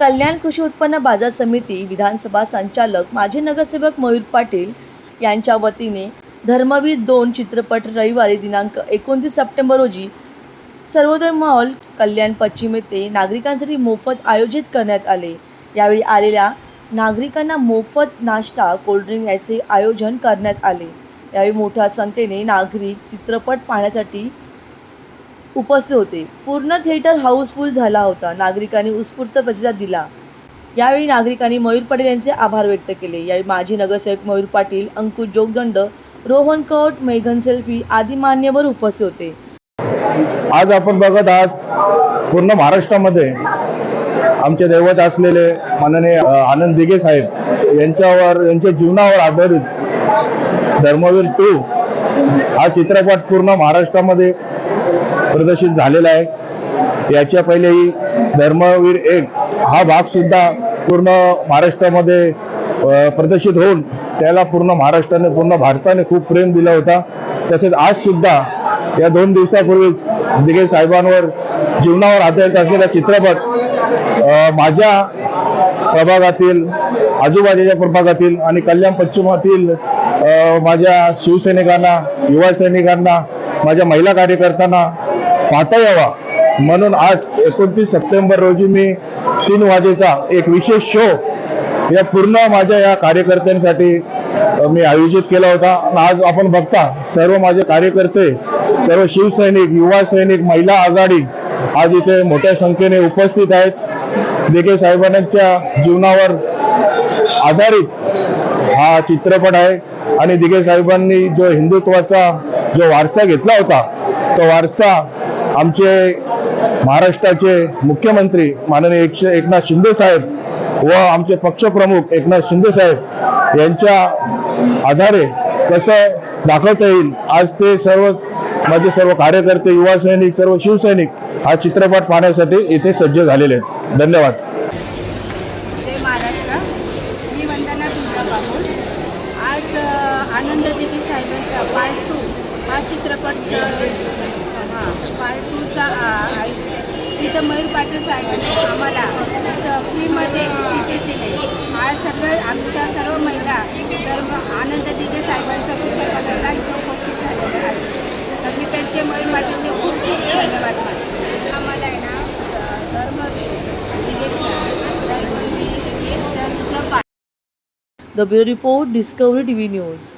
कल्याण कृषी उत्पन्न बाजार समिती विधानसभा संचालक माजी नगरसेवक मयूर पाटील यांच्या वतीने धर्मवीर दोन चित्रपट रविवारी दिनांक एकोणतीस सप्टेंबर रोजी सर्वोदय मॉल कल्याण पश्चिम येथे नागरिकांसाठी मोफत आयोजित करण्यात आले. यावेळी आलेल्या नागरिकांना मोफत नाश्ता कोल्ड्रिंक याचे आयोजन करण्यात आले. यावेळी मोठ्या संख्येने नागरिक चित्रपट पाहण्यासाठी उपस्थित होते. पूर्ण थिएटर हाऊसफुल झाला होता. नागरिकांनी उत्स्फूर्त प्रतिसाद दिला. यावेळी नागरिकांनी मयूर पाटील यांचे आभार व्यक्त केले. यावेळी माजी नगरसेवक मयूर पाटील अंकुश जोगदंड रोहन कौट मेघन सेल्फी आदी मान्यवर उपस्थित होते. आज आपण बघत आहात पूर्ण महाराष्ट्रामध्ये आमचे दैवत असलेले माननीय आनंद दिघे साहेब यांच्यावर यांच्या जीवनावर आधारित धर्मवीर टू हा चित्रपट पूर्ण महाराष्ट्रामध्ये प्रदर्शित झालेला आहे. याच्या पहिलेही धर्मवीर एक हा भाग सुद्धा पूर्ण महाराष्ट्रामध्ये प्रदर्शित होऊन त्याला पूर्ण महाराष्ट्राने पूर्ण भारताने खूप प्रेम दिला होता. तसेच आज सुद्धा या दोन दिवसापूर्वीच दिगे साहेबांवर जीवनावर आधारित असलेला चित्रपट माझ्या प्रभागातील आजूबाजूच्या प्रभागातील आणि कल्याण पश्चिमातील माझ्या शिवसैनिकांना युवा सैनिकांना माझ्या महिला कार्यकर्त्यांना पाहता यावा. म्हणून आज एकोणतीस सप्टेंबर रोजी मी तीन वाजेचा एक विशेष शो या पूर्ण माझ्या या कार्यकर्त्यांसाठी मी आयोजित केला होता. आणि आज आपण बघता सर्व माझे कार्यकर्ते सर्व शिवसैनिक युवा सैनिक महिला आघाडी आज इथे मोठ्या संख्येने उपस्थित आहेत. दिघे साहेबांच्या जीवनावर आधारित हा चित्रपट आहे. आणि दिघे साहेबांनी जो हिंदुत्वाचा जो वारसा घेतला होता तो वारसा आमचे महाराष्ट्राचे मुख्यमंत्री माननीय एकशे एकनाथ शिंदे साहेब व आमचे पक्षप्रमुख एकनाथ शिंदे साहेब यांच्या आधारे कसं दाखवता येईल? आज ते सर्व माझे सर्व कार्यकर्ते युवा सैनिक सर्व शिवसैनिक हा चित्रपट पाहण्यासाठी इथे सज्ज झालेले आहेत. धन्यवाद. जय महाराष्ट्र. मी वंदना आज आनंद दिदी साहेबांचा पार्ट टू. हा चित्रपट हां पार्ट टूचा आयोजित आहे तिथं मयूर पाटील साहेबांनी आम्हाला इथं फ्रीमध्ये तिकीट दिले. आज सर्व आमच्या सर्व महिला तर आनंद दिदी साहेबांचा पिक्चर बघायला इथं उपस्थित झालेले आहे तर मी त्यांचे मयूर पाटीलचे खूप खूप धन्यवाद आम्हाला आहे ना अ, धर्मवीर धर्मवीर एक दुसरं पाठ the bureau report discovery T V news